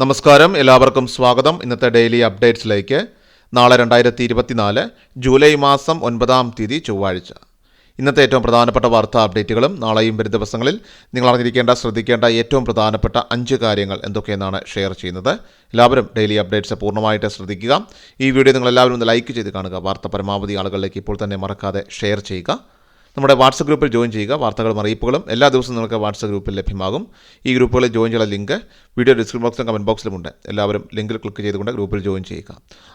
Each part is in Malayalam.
നമസ്കാരം. എല്ലാവർക്കും സ്വാഗതം. ഇന്നത്തെ ഡെയിലി അപ്ഡേറ്റ്സിലേക്ക്. നാളെ രണ്ടായിരത്തി ഇരുപത്തിനാല് ജൂലൈ മാസം ഒൻപതാം തീയതി ചൊവ്വാഴ്ച. ഇന്നത്തെ ഏറ്റവും പ്രധാനപ്പെട്ട വാർത്താ അപ്ഡേറ്റുകളും നാളെയും വരും ദിവസങ്ങളിൽ നിങ്ങൾ അറിഞ്ഞിരിക്കേണ്ട ശ്രദ്ധിക്കേണ്ട ഏറ്റവും പ്രധാനപ്പെട്ട അഞ്ച് കാര്യങ്ങൾ എന്തൊക്കെയെന്നാണ് ഷെയർ ചെയ്യുന്നത്. എല്ലാവരും ഡെയിലി അപ്ഡേറ്റ്സ് പൂർണമായിട്ട് ശ്രദ്ധിക്കുക. ഈ വീഡിയോ നിങ്ങൾ എല്ലാവരും ഒന്ന് ലൈക്ക് ചെയ്ത് കാണുക. വാർത്ത പരമാവധി ആളുകളിലേക്ക് ഇപ്പോൾ തന്നെ മറക്കാതെ ഷെയർ ചെയ്യുക. നമ്മുടെ വാട്സപ്പ് ഗ്രൂപ്പിൽ ജോയിൻ ചെയ്യുക. വാർത്തകളും അറിയിപ്പുകളും എല്ലാ ദിവസവും നിങ്ങൾക്ക് വാട്സപ്പ് ഗ്രൂപ്പിൽ ലഭ്യമാകും. ഈ ഗ്രൂപ്പുകളിൽ ജോയിൻ ചെയ്യുന്ന ലിങ്ക് വീഡിയോ ഡിസ്ക്രിപ്ഷൻ ബോക്സിലും കമന്റ് ബോക്സിലുമുണ്ട് എല്ലാവരും ലിങ്കിൽ ക്ലിക്ക് ചെയ്തുകൊണ്ട് ഗ്രൂപ്പിൽ ജോയിൻ ചെയ്യുക.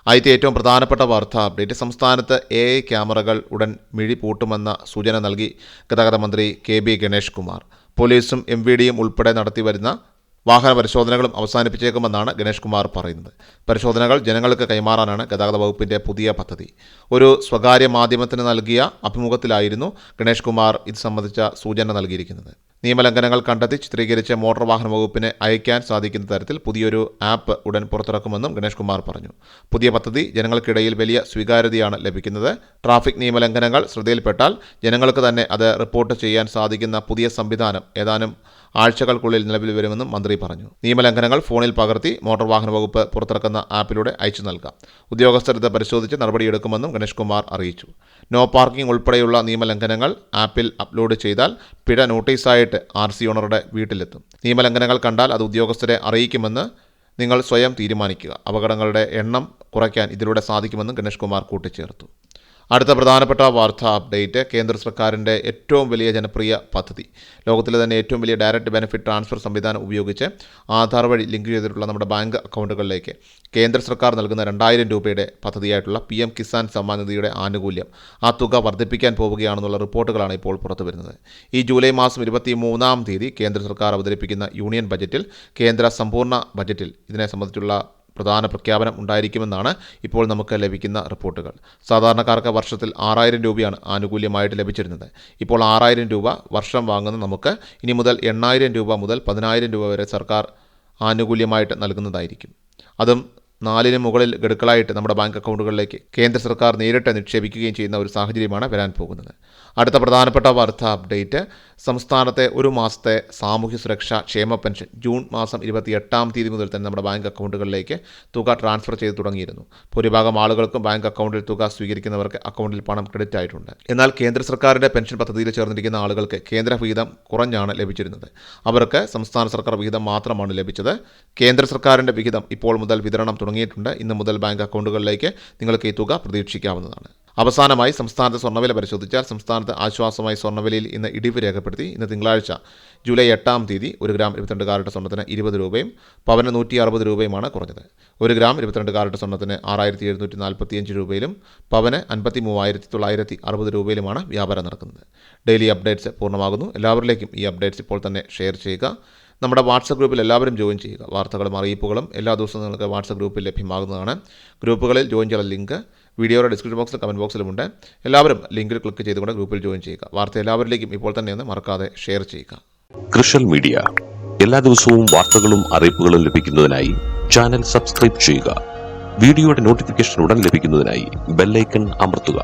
ആദ്യത്തെ ഏറ്റവും പ്രധാനപ്പെട്ട വാർത്ത അപ്ഡേറ്റ് സംസ്ഥാനത്ത് എ ഐ ക്യാമറകൾ ഉടൻ മിഴി പൂട്ടുമെന്ന സൂചന നൽകി ഗതാഗത മന്ത്രി കെ ബി ഗണേഷ് കുമാർ. പോലീസും എം വി ഡിയും ഉൾപ്പെടെ നടത്തിവരുന്ന വാഹന പരിശോധനകളും അവസാനിപ്പിച്ചേക്കുമെന്നാണ് ഗണേഷ് കുമാർ പറയുന്നത്. പരിശോധനകൾ ജനങ്ങൾക്ക് കൈമാറാനാണ് ഗതാഗത വകുപ്പിന്റെ പുതിയ പദ്ധതി. ഒരു സ്വകാര്യ മാധ്യമത്തിന് നൽകിയ അഭിമുഖത്തിലായിരുന്നു ഗണേഷ് കുമാർ ഇത് സംബന്ധിച്ച സൂചന നൽകിയിരിക്കുന്നത്. നിയമലംഘനങ്ങൾ കണ്ടെത്തി ചിത്രീകരിച്ച് മോട്ടോർ വാഹന വകുപ്പിന് അയക്കാൻ സാധിക്കുന്ന തരത്തിൽ പുതിയൊരു ആപ്പ് ഉടൻ പുറത്തിറക്കുമെന്നും ഗണേഷ് കുമാർ പറഞ്ഞു. പുതിയ പദ്ധതി ജനങ്ങൾക്കിടയിൽ വലിയ സ്വീകാര്യതയാണ് ലഭിക്കുന്നത്. ട്രാഫിക് നിയമലംഘനങ്ങൾ ശ്രദ്ധയിൽപ്പെട്ടാൽ ജനങ്ങൾക്ക് തന്നെ അത് റിപ്പോർട്ട് ചെയ്യാൻ സാധിക്കുന്ന പുതിയ സംവിധാനം ഏതാനും ആഴ്ചകൾക്കുള്ളിൽ നിലവിൽ വരുമെന്നും മന്ത്രി പറഞ്ഞു. നിയമലംഘനങ്ങൾ ഫോണിൽ പകർത്തി മോട്ടോർ വാഹന വകുപ്പ് പുറത്തിറക്കുന്ന ആപ്പിലൂടെ അയച്ചു നൽകാം. ഉദ്യോഗസ്ഥർ ഇത് പരിശോധിച്ച് നടപടിയെടുക്കുമെന്നും ഗണേഷ് കുമാർ അറിയിച്ചു. നോ പാർക്കിംഗ് ഉൾപ്പെടെയുള്ള നിയമലംഘനങ്ങൾ ആപ്പിൽ അപ്ലോഡ് ചെയ്താൽ പിഴ നോട്ടീസായിട്ട് ആർ സി ഓണറുടെ വീട്ടിലെത്തും. നിയമലംഘനങ്ങൾ കണ്ടാൽ അത് ഉദ്യോഗസ്ഥരെ അറിയിക്കുമെന്ന് നിങ്ങൾ സ്വയം തീരുമാനിക്കുക. അപകടങ്ങളുടെ എണ്ണം കുറയ്ക്കാൻ ഇതിലൂടെ സാധിക്കുമെന്നും ഗണേഷ് കുമാർ കൂട്ടിച്ചേർത്തു. അടുത്ത പ്രധാനപ്പെട്ട വാർത്താ അപ്ഡേറ്റ് കേന്ദ്ര സർക്കാരിന്റെ ഏറ്റവും വലിയ ജനപ്രിയ പദ്ധതി. ലോകത്തിലെ തന്നെ ഏറ്റവും വലിയ ഡയറക്റ്റ് ബെനിഫിറ്റ് ട്രാൻസ്ഫർ സംവിധാനം ഉപയോഗിച്ച് ആധാർ വഴി ലിങ്ക് ചെയ്തിട്ടുള്ള നമ്മുടെ ബാങ്ക് അക്കൗണ്ടുകളിലേക്ക് കേന്ദ്ര സർക്കാർ നൽകുന്ന രണ്ടായിരം രൂപയുടെ പദ്ധതിയായിട്ടുള്ള പി എം കിസാൻ സമ്മാൻ നിധിയുടെ ആനുകൂല്യം ആ തുക വർദ്ധിപ്പിക്കാൻ പോവുകയാണെന്നുള്ള റിപ്പോർട്ടുകളാണ് ഇപ്പോൾ പുറത്തു വരുന്നത് ഈ ജൂലൈ മാസം ഇരുപത്തി മൂന്നാം തീയതി കേന്ദ്ര സർക്കാർ അവതരിപ്പിക്കുന്ന യൂണിയൻ ബജറ്റിൽ കേന്ദ്ര സമ്പൂർണ ബജറ്റിൽ ഇതിനെ സംബന്ധിച്ചുള്ള പ്രധാന പ്രഖ്യാപനം ഉണ്ടായിരിക്കുമെന്നാണ് ഇപ്പോൾ നമുക്ക് ലഭിക്കുന്ന റിപ്പോർട്ടുകൾ. സാധാരണക്കാർക്ക് വർഷത്തിൽ ആറായിരം രൂപയാണ് ആനുകൂല്യമായിട്ട് ലഭിച്ചിരുന്നത്. ഇപ്പോൾ ആറായിരം രൂപ വർഷം വാങ്ങുന്ന നമുക്ക് ഇനി മുതൽ എണ്ണായിരം രൂപ മുതൽ പതിനായിരം രൂപ വരെ സർക്കാർ ആനുകൂല്യമായിട്ട് നൽകുന്നതായിരിക്കും. അതും നാലിന് മുകളിൽ ഗഡുക്കളായിട്ട് നമ്മുടെ ബാങ്ക് അക്കൗണ്ടുകളിലേക്ക് കേന്ദ്ര സർക്കാർ നേരിട്ട് നിക്ഷേപിക്കുകയും ചെയ്യുന്ന ഒരു സാഹചര്യമാണ് വരാൻ പോകുന്നത്. അടുത്ത പ്രധാനപ്പെട്ട വാർത്ത അപ്ഡേറ്റ് സംസ്ഥാനത്തെ ഒരു മാസത്തെ സാമൂഹ്യ സുരക്ഷാ ക്ഷേമ പെൻഷൻ ജൂൺ മാസം ഇരുപത്തി എട്ടാം തീയതി മുതൽ തന്നെ നമ്മുടെ ബാങ്ക് അക്കൗണ്ടുകളിലേക്ക് തുക ട്രാൻസ്ഫർ ചെയ്ത് തുടങ്ങിയിരുന്നു. ഭൂരിഭാഗം ആളുകൾക്കും ബാങ്ക് അക്കൗണ്ടിൽ തുക സ്വീകരിക്കുന്നവർക്ക് അക്കൗണ്ടിൽ പണം ക്രെഡിറ്റ് ആയിട്ടുണ്ട്. എന്നാൽ കേന്ദ്ര സർക്കാരിന്റെ പെൻഷൻ പദ്ധതിയിൽ ചേർന്നിരിക്കുന്ന ആളുകൾക്ക് കേന്ദ്ര വിഹിതം കുറഞ്ഞാണ് ലഭിച്ചിരുന്നത്. അവർക്ക് സംസ്ഥാന സർക്കാർ വിഹിതം മാത്രമാണ് ലഭിച്ചത്. കേന്ദ്ര സർക്കാരിന്റെ വിഹിതം ഇപ്പോൾ മുതൽ വിതരണം തുടങ്ങിയിട്ടുണ്ട്. ഇന്ന് മുതൽ ബാങ്ക് അക്കൗണ്ടുകളിലേക്ക് നിങ്ങൾക്ക് ഈ തുക പ്രതീക്ഷിക്കാവുന്നതാണ്. അവസാനമായി സംസ്ഥാനത്തെ സ്വർണവില പരിശോധിച്ചാൽ സംസ്ഥാനത്ത് ആശ്വാസമായി സ്വർണവിലയിൽ ഇന്ന് ഇടിവ് രേഖപ്പെടുത്തി. ഇന്ന് തിങ്കളാഴ്ച ജൂലൈ എട്ടാം തീയതി ഒരു ഗ്രാം ഇരുപത്തിരണ്ട് കാരറ്റ് സ്വർണത്തിന് ഇരുപത് രൂപയും പവന് നൂറ്റി അറുപത് രൂപയുമാണ് കുറഞ്ഞത്. ഒരു ഗ്രാം ഇരുപത്തിരണ്ട് കാരറ്റ് സ്വർണത്തിന് ആറായിരത്തി എഴുന്നൂറ്റി നാൽപ്പത്തിയഞ്ച് രൂപയിലും പവന് അൻപത്തി മൂവായിരത്തി തൊള്ളായിരത്തി അറുപത് രൂപയിലുമാണ് വ്യാപാരം നടക്കുന്നത്. ഡെയിലി അപ്ഡേറ്റ്സ് പൂർണമാകുന്നു. എല്ലാവരിലേക്കും ഈ അപ്ഡേറ്റ്സ് ഇപ്പോൾ തന്നെ ഷെയർ ചെയ്യുക. നമ്മുടെ വാട്സപ്പ് ഗ്രൂപ്പിൽ എല്ലാവരും ജോയിൻ ചെയ്യുക. വാർത്തകളും അറിയിപ്പുകളും എല്ലാ ദിവസവും നിങ്ങൾക്ക് വാട്സപ്പ് ഗ്രൂപ്പിൽ ലഭ്യമാകുന്നതാണ്. ഗ്രൂപ്പുകളിൽ ജോയിൻ ചെയ്യാൻ ലിങ്ക് വീഡിയോയുടെ ഡിസ്ക്രിപ്ഷൻ ബോക്സിലും കമന്റ് ബോക്സിലുമുണ്ട് എല്ലാവരും ലിങ്കിൽ ക്ലിക്ക് ചെയ്തുകൊണ്ട് ഗ്രൂപ്പിൽ ജോയിൻ ചെയ്യുക. വാർത്ത എല്ലാവരിലേക്കും ഇപ്പോൾ തന്നെ ഒന്ന് മറക്കാതെ ഷെയർ ചെയ്യുക. കൃഷൽ മീഡിയ എല്ലാ ദിവസവും വാർത്തകളും അറിയിപ്പുകളും ലഭിക്കുന്നതിനായി ചാനൽ സബ്സ്ക്രൈബ് ചെയ്യുക. വീഡിയോയുടെ നോട്ടിഫിക്കേഷൻ ഉടൻ ലഭിക്കുന്നതിനായി ബെല്ലൈക്കൺ അമർത്തുക.